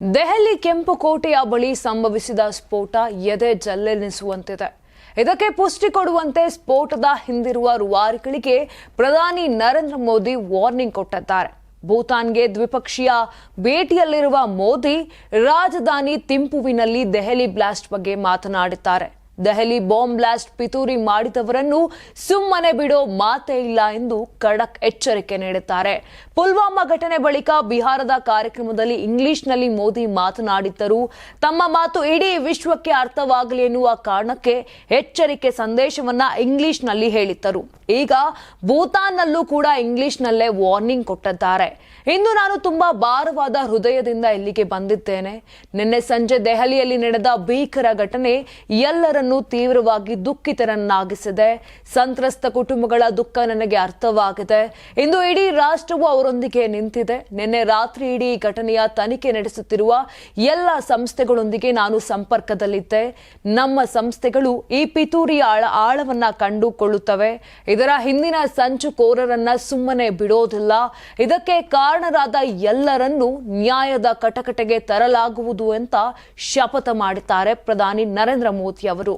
ದೆಹಲಿ ಕೆಂಪು ಕೋಟೆಯ ಬಳಿ ಸಂಭವಿಸಿದ ಸ್ಫೋಟ ಎದೆ ಜಲ್ಲೆನಿಸುವಂತಿದೆ. ಇದಕ್ಕೆ ಪುಷ್ಟಿ ಕೊಡುವಂತೆ ಸ್ಫೋಟದ ಹಿಂದಿರುವ ರೂವಾರಿಗಳಿಗೆ ಪ್ರಧಾನಿ ನರೇಂದ್ರ ಮೋದಿ ವಾರ್ನಿಂಗ್ ಕೊಟ್ಟಿದ್ದಾರೆ. ಭೂತಾನ್ಗೆ ದ್ವಿಪಕ್ಷೀಯ ಭೇಟಿಯಲ್ಲಿರುವ ಮೋದಿ ರಾಜಧಾನಿ ತಿಂಪುವಿನಲ್ಲಿ ದೆಹಲಿ ಬ್ಲಾಸ್ಟ್ ಬಗ್ಗೆ ಮಾತನಾಡಿದ್ದಾರೆ. ದೆಹಲಿ ಬಾಂಬ್ ಬ್ಲಾಸ್ಟ್ ಪಿತೂರಿ ಮಾಡಿದವರನ್ನು ಸುಮ್ಮನೆ ಬಿಡೋ ಮಾತೇ ಇಲ್ಲ ಎಂದು ಖಡಕ್ ಎಚ್ಚರಿಕೆ ನೀಡುತ್ತಾರೆ. ಪುಲ್ವಾಮಾ ಘಟನೆ ಬಳಿಕ ಬಿಹಾರದ ಕಾರ್ಯಕ್ರಮದಲ್ಲಿ ಇಂಗ್ಲಿಷ್ನಲ್ಲಿ ಮೋದಿ ಮಾತನಾಡಿದ್ದರು. ತಮ್ಮ ಮಾತು ಇಡೀ ವಿಶ್ವಕ್ಕೆ ಅರ್ಥವಾಗಲಿ ಎನ್ನುವ ಕಾರಣಕ್ಕೆ ಎಚ್ಚರಿಕೆ ಸಂದೇಶವನ್ನ ಇಂಗ್ಲಿಷ್ನಲ್ಲಿ ಹೇಳಿದ್ದರು. ಈಗ ಭೂತಾನ್ನಲ್ಲೂ ಕೂಡ ಇಂಗ್ಲಿಷ್ನಲ್ಲೇ ವಾರ್ನಿಂಗ್ ಕೊಟ್ಟಿದ್ದಾರೆ. ಇಂದು ನಾನು ತುಂಬಾ ಭಾರವಾದ ಹೃದಯದಿಂದ ಇಲ್ಲಿಗೆ ಬಂದಿದ್ದೇನೆ. ನಿನ್ನೆ ಸಂಜೆ ದೆಹಲಿಯಲ್ಲಿ ನಡೆದ ಭೀಕರ ಘಟನೆ ಎಲ್ಲರನ್ನೂ ತೀವ್ರವಾಗಿ ದುಃಖಿತರನ್ನಾಗಿಸಿದೆ. ಸಂತ್ರಸ್ತ ಕುಟುಂಬಗಳ ದುಃಖ ನನಗೆ ಅರ್ಥವಾಗಿದೆ. ಇಂದು ಇಡೀ ರಾಷ್ಟ್ರವು ಅವರೊಂದಿಗೆ ನಿಂತಿದೆ. ನಿನ್ನೆ ರಾತ್ರಿ ಇಡೀ ಘಟನೆಯ ತನಿಖೆ ನಡೆಸುತ್ತಿರುವ ಎಲ್ಲ ಸಂಸ್ಥೆಗಳೊಂದಿಗೆ ನಾನು ಸಂಪರ್ಕದಲ್ಲಿದ್ದೆ. ನಮ್ಮ ಸಂಸ್ಥೆಗಳು ಈ ಪಿತೂರಿಯ ಆಳ ಆಳವನ್ನ ಕಂಡುಕೊಳ್ಳುತ್ತವೆ. ಇದರ ಹಿಂದಿನ ಸಂಚುಕೋರರನ್ನ ಸುಮ್ಮನೆ ಬಿಡೋದಿಲ್ಲ. ಇದಕ್ಕೆ ಕಾರಣರಾದ ಎಲ್ಲರನ್ನೂ ನ್ಯಾಯದ ಕಟಕಟೆಗೆ ತರಲಾಗುವುದು ಅಂತ ಶಪಥ ಮಾಡುತ್ತಾರೆ ಪ್ರಧಾನಿ ನರೇಂದ್ರ ಮೋದಿ ಅವರು.